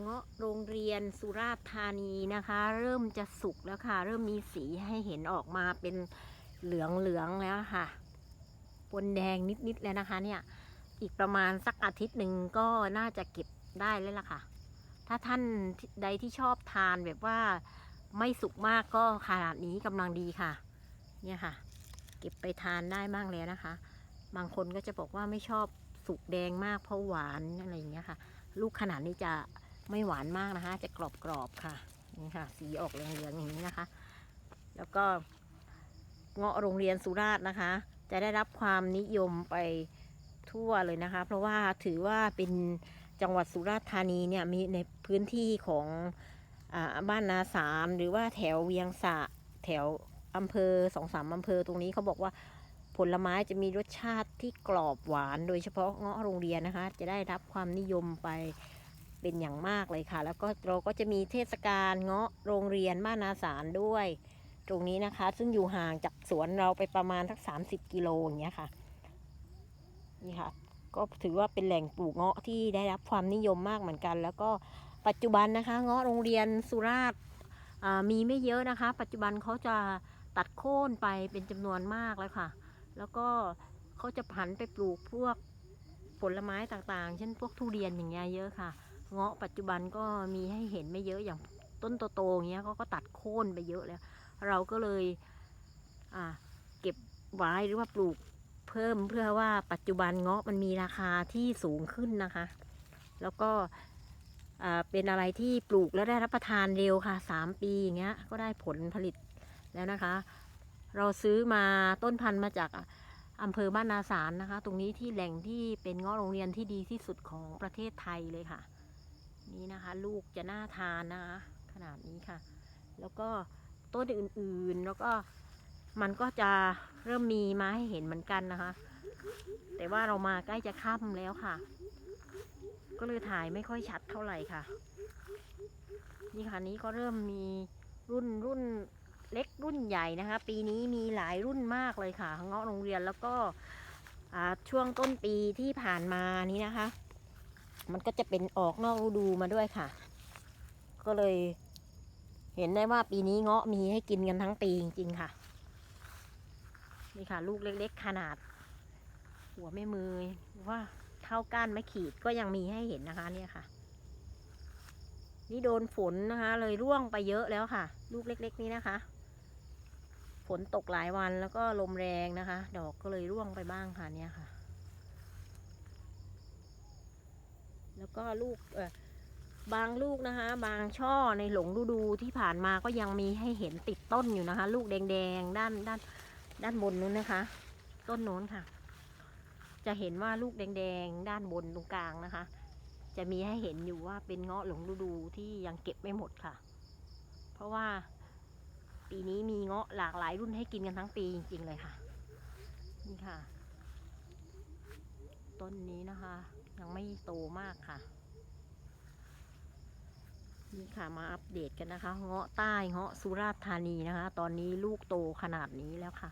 เงาะโรงเรียนสุราษฎร์ธานีนะคะ เริ่มจะสุกแล้วค่ะ เริ่มมีสีให้เห็นออกมาเป็นเหลืองเหลืองแล้วค่ะปนแดงนิดๆแล้วนะคะ เนี่ย อีกประมาณสักอาทิตย์หนึ่งก็น่าจะเก็บได้แล้วล่ะค่ะ ถ้าท่านใดที่ชอบทานแบบว่าไม่สุกมากก็ขนาดนี้กำลังดีค่ะ เนี่ยค่ะ เก็บไปทานได้มากแล้วนะคะ บางคนก็จะบอกว่าไม่ชอบสุกแดงมากเพราะหวานอะไรอย่างเงี้ยค่ะ ลูกขนาดนี้จะ ไม่หวานมากนะคะ จะกรอบๆค่ะนี่ค่ะ สีออกเหลืองๆอย่างนี้นะคะ แล้วก็เงาะโรงเรียนสุราษฎร์นะคะ จะได้รับความนิยมไปทั่วเลยนะคะ เพราะว่าถือว่าเป็นจังหวัดสุราษฎร์ธานีเนี่ยมีในพื้นที่ของอบ้านนาสามหรือว่าแถวเวียงสะแถวอำเภอสองสามอำเภอตรงนี้เขาบอกว่าผลไม้จะมีรสชาติที่กรอบหวาน โดยเฉพาะเงาะโรงเรียนนะคะ จะได้รับความนิยมไป เป็นอย่างมากเลยค่ะ แล้วก็เราก็จะมีเทศกาลเงาะโรงเรียนบ้านนาสารด้วย ตรงนี้นะคะ ซึ่งอยู่ห่างจากสวนเราไปประมาณทัก 30 กิโลอย่างเงี้ยค่ะ นี่ค่ะ ก็ถือว่าเป็นแหล่งปลูกเงาะที่ได้รับความนิยมมากเหมือนกัน แล้วก็ปัจจุบันนะคะ เงาะโรงเรียนสุราษฎร์มีไม่เยอะนะคะ ปัจจุบันเขาจะตัดโค่นไปเป็นจำนวนมากแล้วค่ะ แล้วก็เขาจะผันไปปลูกพวกผลไม้ต่างๆ เช่นพวกทุเรียนอย่างเงี้ยเยอะค่ะ เงาะปัจจุบันก็มีให้เห็นไม่เยอะอย่างต้นโตๆอย่างเงี้ยเขาก็ตัดโค่นไปเยอะแล้ว เราก็เลยอ่าเก็บไว้หรือว่าปลูกเพิ่มเพื่อว่าปัจจุบันเงาะมันมีราคาที่สูงขึ้นนะคะ แล้วก็เป็นอะไรที่ปลูกแล้วได้รับประทานเร็วค่ะสามปีอย่างเงี้ยก็ได้ผลผลิตแล้วนะคะ เราซื้อมาต้นพันธุ์มาจากอำเภอบ้านนาสารนะคะ ตรงนี้ที่แหล่งที่เป็นเงาะโรงเรียนที่ดีที่สุดของประเทศไทยเลยค่ะ นี่นะคะ ลูกจะน่าทานนะคะขนาดนี้ค่ะ แล้วก็ต้นอื่นๆแล้วก็มันก็จะเริ่มมีมาให้เห็นเหมือนกันนะคะ แต่ว่าเรามาใกล้จะค่ำแล้วค่ะ ก็เลยถ่ายไม่ค่อยชัดเท่าไหร่ค่ะ นี่ค่ะนี้ก็เริ่มมีรุ่นรุ่นเล็กรุ่นใหญ่นะคะ ปีนี้มีหลายรุ่นมากเลยค่ะเงาะโรงเรียนแล้วก็ช่วงต้นปีที่ผ่านมานี้นะคะ มันก็จะเป็นออกนอกฤดูมาด้วยค่ะ ก็เลย เห็นได้ว่าปีนี้เงาะมีให้กินกันทั้งปีจริงๆค่ะ นี่ค่ะ ลูกเล็ก ๆ ขนาด หัวแม่มือว่าเท่าก้านไม้ขีดก็ยังมีให้เห็นนะคะ เนี่ยค่ะ นี่โดนฝนนะคะ เลยร่วงไปเยอะแล้วค่ะ ลูกเล็ก ๆ นี้นะคะ ฝนตกหลายวันแล้วก็ลมแรงนะคะ ดอกก็เลยร่วงไปบ้างค่ะเนี่ยค่ะ แล้วก็ลูกเออบางลูกนะคะ บางช่อในหลงฤดูที่ผ่านมาก็ยังมีให้เห็นติดต้นอยู่นะคะ ลูกแดงๆด้านด้านด้านบนนู้นนะคะ ต้นโน้นค่ะ จะเห็นว่าลูกแดงๆด้านบนตรงกลางนะคะ จะมีให้เห็นอยู่ว่าเป็นเงาะหลงฤดูที่ยังเก็บไม่หมดค่ะ เพราะว่าปีนี้มีเงาะหลากหลายรุ่นให้กินกันทั้งปีจริงๆเลยค่ะ นี่ค่ะ ต้นนี้นะคะ ยังไม่โตมากค่ะ นี่ค่ะมาอัปเดตกันนะคะ เงาะใต้เงาะสุราษฎร์ธานีนะคะ ตอนนี้ลูกโตขนาดนี้แล้วค่ะ